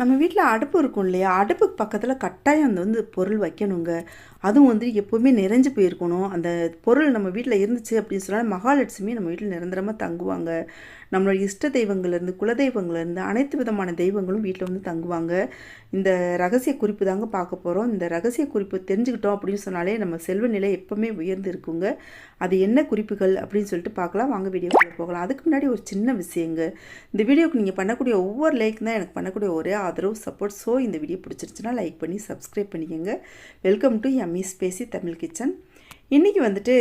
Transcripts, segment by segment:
நம்ம வீட்டில் அடுப்பு இருக்கும் இல்லையா? அடுப்புக்கு பக்கத்தில் கட்டாயம் அந்த வந்து பொருள் வைக்கணுங்க. அதுவும் வந்து எப்போவுமே நிறைஞ்சு போயிருக்கணும். அந்த பொருள் நம்ம வீட்டில் இருந்துச்சு அப்படின்னு சொன்னால் மகாலட்சுமி நம்ம வீட்டில் நிரந்தரமாக தங்குவாங்க. நம்மளோட இஷ்ட தெய்வங்கள்லேருந்து குலதெய்வங்கள்லேருந்து அனைத்து விதமான தெய்வங்களும் வீட்டில் வந்து தங்குவாங்க. இந்த ரகசிய குறிப்பு தாங்க பார்க்க போகிறோம் இந்த ரகசிய குறிப்பு தெரிஞ்சுக்கிட்டோம் அப்படின்னு சொன்னாலே நம்ம செல்வ நிலை எப்போவுமே உயர்ந்து இருக்குங்க. அது என்ன குறிப்புகள் அப்படின்னு சொல்லிட்டு பார்க்கலாம். வாங்க வீடியோக்குள்ளே போகலாம். அதுக்கு முன்னாடி ஒரு சின்ன விஷயங்க. இந்த வீடியோக்கு நீங்கள் பண்ணக்கூடிய ஒவ்வொரு லைக் தான் எனக்கு பண்ணக்கூடிய ஒரே ஆதரவு சப்போர்ட் ஸோ இந்த வீடியோ பிடிச்சிருச்சுன்னா லைக் பண்ணி சப்ஸ்கிரைப் பண்ணிக்கோங்க. Welcome to Emmy spicy Tamil kitchen இன்றைக்கி வந்துட்டு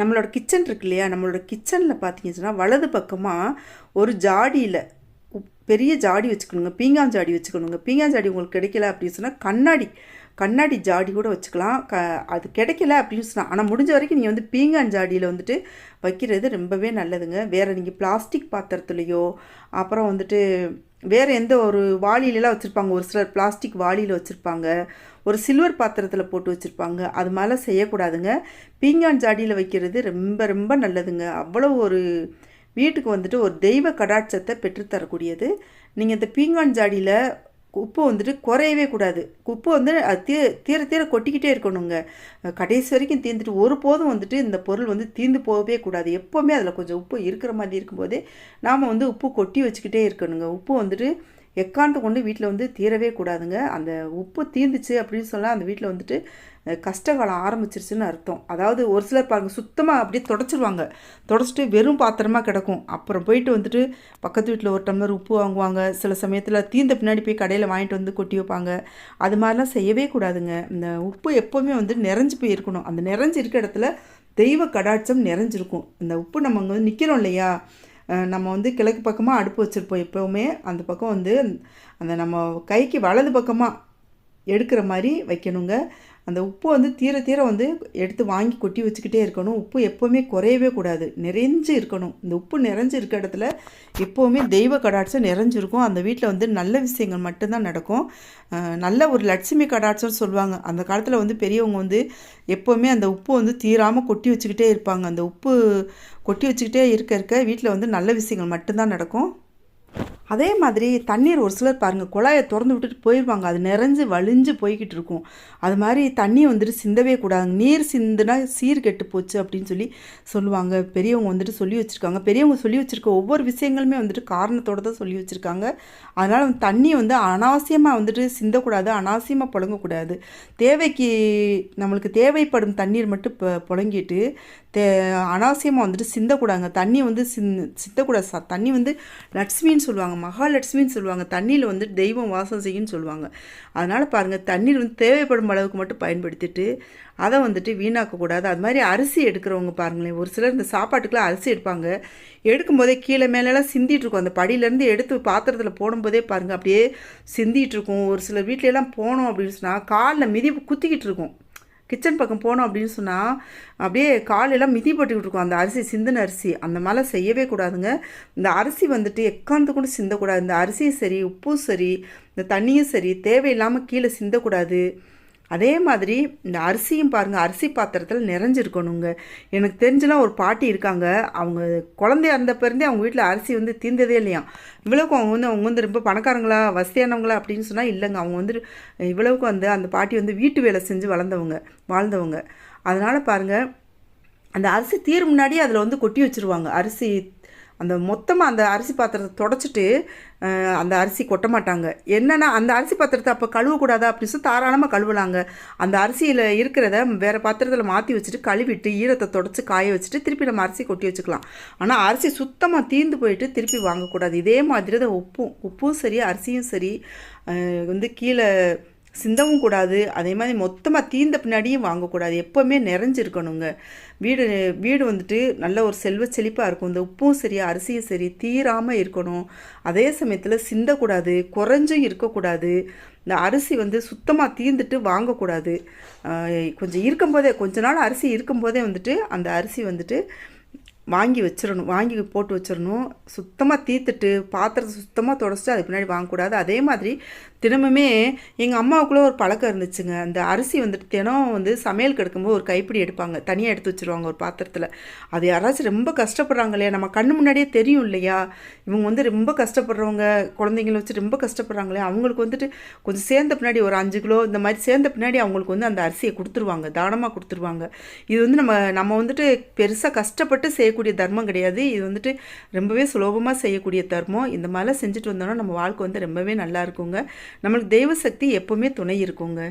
நம்மளோட கிச்சன் இருக்கு இல்லையா? நம்மளோட கிச்சனில் பார்த்தீங்கன்னு சொன்னால் வலது பக்கமாக ஒரு ஜாடியில் பெரிய ஜாடி வச்சுக்கணுங்க. பீங்கான் ஜாடி வச்சுக்கணுங்க. பீங்கான் ஜாடி உங்களுக்கு கிடைக்கல அப்படின்னு சொன்னால் கண்ணாடி கண்ணாடி ஜாடி கூட வச்சுக்கலாம். க அது கிடைக்கல அப்படின்னு சொன்னால் ஆனால் முடிஞ்ச வரைக்கும் நீங்கள் வந்து பீங்கான் ஜாடியில் வந்துட்டு வைக்கிறது ரொம்பவே நல்லதுங்க. வேறு நீங்கள் பிளாஸ்டிக் பாத்திரத்துலேயோ அப்புறம் வந்துட்டு வேறு எந்த ஒரு வாளியிலலாம் வச்சுருப்பாங்க. ஒரு சிலர் பிளாஸ்டிக் வாளியில் வச்சுருப்பாங்க. ஒரு சில்வர் பாத்திரத்தில் போட்டு வச்சுருப்பாங்க. அது மாதிரிலாம் செய்யக்கூடாதுங்க. பீங்கான் ஜாடியில் வைக்கிறது ரொம்ப ரொம்ப நல்லதுங்க. அவ்வளோ ஒரு வீட்டுக்கு வந்துட்டு ஒரு தெய்வ கடாட்சத்தை பெற்றுத்தரக்கூடியது. நீங்கள் இந்த பீங்கான் ஜாடியில் உப்பு வந்துட்டு குறையவே கூடாது. உப்பு வந்து அது தீ தீர தீர கொட்டிக்கிட்டே இருக்கணுங்க. கடைசி வரைக்கும் தீர்ந்துட்டு ஒருபோதும் வந்துட்டு இந்த பொருள் வந்து தீர்ந்து போகவே கூடாது. எப்போவுமே அதில் கொஞ்சம் உப்பு இருக்கிற மாதிரி இருக்கும்போதே நாம் வந்து உப்பு கொட்டி வச்சுக்கிட்டே இருக்கணுங்க. உப்பு வந்துட்டு எக்காந்து கொண்டு வீட்டில் வந்து தீரவே கூடாதுங்க. அந்த உப்பு தீர்ந்துச்சு அப்படின்னு சொன்னால் அந்த வீட்டில் வந்துட்டு கஷ்டகாலம் ஆரம்பிச்சிருச்சுன்னு அர்த்தம். அதாவது ஒரு சிலர் பாருங்க சுத்தமாக அப்படியே தொடச்சிருவாங்க. தொடச்சிட்டு வெறும் பாத்திரமாக கிடக்கும். அப்புறம் போயிட்டு வந்துட்டு பக்கத்து வீட்டில் ஒரு டம்ளர் உப்பு வாங்குவாங்க. சில சமயத்தில் தீர்ந்த பின்னாடி போய் கடையில் வாங்கிட்டு வந்து கொட்டி வைப்பாங்க. அது மாதிரிலாம் செய்யவே கூடாதுங்க. இந்த உப்பு எப்போவுமே வந்து நிறைஞ்சு போய் இருக்கணும் அந்த நிறைஞ்சு இருக்க இடத்துல தெய்வ கடாட்சம் நிறைஞ்சிருக்கும். இந்த உப்பு நம்ம அங்கே வந்து நிற்கிறோம் இல்லையா? நம்ம வந்து கிழக்கு பக்கமாக அடுப்பு வச்சுருப்போம் எப்போவுமே. அந்த பக்கம் வந்து அந்த நம்ம கைக்கு வலது பக்கமாக எடுக்கிற மாதிரி வைக்கணுங்க. அந்த உப்பு வந்து தீர தீர வந்து எடுத்து வாங்கி கொட்டி வச்சுக்கிட்டே இருக்கணும். உப்பு எப்போவுமே குறையவே கூடாது. நிறைஞ்சு இருக்கணும். இந்த உப்பு நிறைஞ்சு இருக்க இடத்துல எப்போவுமே தெய்வ கடாட்சம் நிறைஞ்சிருக்கும். அந்த வீட்டில் வந்து நல்ல விஷயங்கள் மட்டும்தான் நடக்கும். நல்ல ஒரு லட்சுமி கடாட்சம்னு சொல்லுவாங்க. அந்த காலத்தில் வந்து பெரியவங்க வந்து எப்போவுமே அந்த உப்பு வந்து தீராமல் கொட்டி வச்சுக்கிட்டே இருப்பாங்க. அந்த உப்பு கொட்டி வச்சுக்கிட்டே இருக்க இருக்க வீட்டில் வந்து நல்ல விஷயங்கள் மட்டும்தான் நடக்கும். அதே மாதிரி தண்ணீர் ஒரு சிலர் பாருங்கள் குழாயை திறந்து விட்டுட்டு போயிடுவாங்க அது நிறைஞ்சு வலிஞ்சு போய்கிட்டு இருக்கும். அது மாதிரி தண்ணி வந்துட்டு சிந்தவே கூடாது. நீர் சிந்துனா சீர் கெட்டு போச்சு அப்படின்னு சொல்லி சொல்லுவாங்க. பெரியவங்க வந்துட்டு சொல்லி வச்சுருக்காங்க. பெரியவங்க சொல்லி வச்சுருக்க ஒவ்வொரு விஷயங்களுமே வந்துட்டு காரணத்தோடு தான் சொல்லி வச்சுருக்காங்க. அதனால் தண்ணி வந்து அனாவசியமாக வந்துட்டு சிந்தக்கூடாது அனாவசியமாக புழங்கக்கூடாது. தேவைக்கு நம்மளுக்கு தேவைப்படும் தண்ணீர் மட்டும் இப்போ புழங்கிட்டு தே அனாவசியமாக வந்துட்டு சிந்தக்கூடாதுங்க. தண்ணி வந்து சிந் சிந்தக்கூடாது தண்ணி வந்து லட்சுமின்னு சொல்லுவாங்க. மகாலட்சுமின்னு சொல்லுவாங்க. தண்ணியில் வந்து தெய்வம் வாசம் செய்யுன்னு சொல்லுவாங்க. அதனால் பாருங்கள் தண்ணீர் வந்து தேவைப்படும் அளவுக்கு மட்டும் பயன்படுத்திட்டு அதை வந்துட்டு வீணாக்கக்கூடாது. அது மாதிரி அரிசி எடுக்கிறவங்க பாருங்களேன் ஒரு சிலர் இந்த சாப்பாட்டுக்குலாம் அரிசி எடுப்பாங்க. எடுக்கும்போதே கீழே மேலெல்லாம் சிந்திட்டு இருக்கும். அந்த படியிலேருந்து எடுத்து பாத்திரத்தில் போடும்போதே பாருங்கள் அப்படியே சிந்திட்டு இருக்கும். ஒரு சிலர் வீட்டிலலாம் போனோம் அப்படின்னு சொன்னால் காலில் மிதி குத்திக்கிட்டு இருக்கும். கிச்சன் பக்கம் போனோம் அப்படின்னு சொன்னால் அப்படியே காலையெல்லாம் மிதி போட்டுக்கிட்டு இருக்கும் அந்த அரிசி சிந்தின அரிசி. அந்த மாதிரிலாம் செய்யவே கூடாதுங்க. இந்த அரிசி வந்துட்டு எக்காந்து கூட சிந்தக்கூடாது. இந்த அரிசியும் சரி உப்பும் சரி இந்த தண்ணியும் சரி தேவையில்லாமல் கீழே சிந்தக்கூடாது. அதே மாதிரி இந்த அரிசியும் பாருங்கள் அரிசி பாத்திரத்தில் நிறைஞ்சிருக்கணுங்க. எனக்கு தெரிஞ்சலாம் ஒரு பாட்டி இருக்காங்க. அவங்க குழந்தையா இருந்தப்பருந்தே அவங்க வீட்டில் அரிசி வந்து தீர்ந்ததே இல்லையா. இவ்வளவுக்கும் அவங்க வந்து அவங்க வந்து ரொம்ப பணக்காரங்களா வசதியானவங்களா அப்படின்னு சொன்னால் இல்லைங்க. அவங்க வந்து இவ்வளவுக்கும் வந்து அந்த பாட்டி வந்து வீட்டு வேலை செஞ்சு வளர்ந்தவங்க வாழ்ந்தவங்க. அதனால் பாருங்கள் அந்த அரிசி தீர் முன்னாடி அதில் வந்து கொட்டி வச்சுருவாங்க. அரிசி அந்த மொத்தமாக அந்த அரிசி பாத்திரத்தை தொடச்சிட்டு அந்த அரிசி கொட்ட மாட்டாங்க. என்னென்னா அந்த அரிசி பாத்திரத்தை அப்போ கழுவக்கூடாதா அப்படின்னு சொல்லி தாராளமாக கழுவலாங்க. அந்த அரிசியில் இருக்கிறத வேறு பாத்திரத்தில் மாற்றி வச்சுட்டு கழுவிட்டு ஈரத்தை தொடச்சி காய வச்சுட்டு திருப்பி நம்ம அரிசி கொட்டி வச்சுக்கலாம். ஆனால் அரிசி சுத்தமாக தீர்ந்து போயிட்டு திருப்பி வாங்கக்கூடாது. இதே மாதிரி தான் உப்பும் உப்பும் சரி அரிசியும் சரி வந்து கீழே சிந்தவும் கூடாது. அதே மாதிரி மொத்தமாக தீர்ந்த பின்னாடியும் வாங்கக்கூடாது. எப்போவுமே நிறைஞ்சிருக்கணுங்க. வீடு வீடு வந்துட்டு நல்ல ஒரு செல்வ செழிப்பாக இருக்கும். இந்த உப்பும் சரி அரிசியும் சரி தீராமல் இருக்கணும். அதே சமயத்தில் சிந்தக்கூடாது. குறைஞ்சும் இருக்கக்கூடாது. இந்த அரிசி வந்து சுத்தமாக தீர்ந்துட்டு வாங்கக்கூடாது. கொஞ்சம் இருக்கும்போதே கொஞ்ச நாள் அரிசி இருக்கும்போதே வந்துட்டு அந்த அரிசி வந்துட்டு வாங்கி வச்சிடணும் வாங்கி போட்டு வச்சிடணும் சுத்தமாக தீர்த்துட்டு பாத்திரத்தை சுத்தமாக தொடச்சிட்டு அதுக்கு பின்னாடி வாங்கக்கூடாது. அதே மாதிரி தினமுமே எங்கள் அம்மாவுக்குள்ளே ஒரு பழக்கம் இருந்துச்சுங்க. அந்த அரிசி வந்துட்டு தினம் வந்து சமையல் எடுக்கும்போது ஒரு கைப்பிடி எடுப்பாங்க. தனியாக எடுத்து வச்சுருவாங்க ஒரு பாத்திரத்தில். அது யாராச்சும் ரொம்ப கஷ்டப்படுறாங்க இல்லையா? நம்ம கண்ணு முன்னாடியே தெரியும் இல்லையா? இவங்க வந்து ரொம்ப கஷ்டப்படுறவங்க குழந்தைங்கள வச்சு ரொம்ப கஷ்டப்படுறாங்களே அவங்களுக்கு வந்துட்டு கொஞ்சம் சேர்ந்த பின்னாடி ஒரு அஞ்சு கிலோ இந்த மாதிரி சேர்ந்த பின்னாடி அவங்களுக்கு வந்து அந்த அரிசியை கொடுத்துருவாங்க. தானமாக கொடுத்துருவாங்க. இது வந்து நம்ம நம்ம வந்துட்டு பெருசாக கஷ்டப்பட்டு செய்யக்கூடிய தர்மம் கிடையாது. இது வந்துட்டு ரொம்பவே சுலபமாக செய்யக்கூடிய தர்மம். இந்த மாதிரிலாம் செஞ்சுட்டு வந்தோம்னா நம்ம வாழ்க்கை வந்து ரொம்பவே நல்லா இருக்குங்க. நம்மளுக்கு தெய்வ சக்தி எப்போவுமே துணை இருக்குங்க.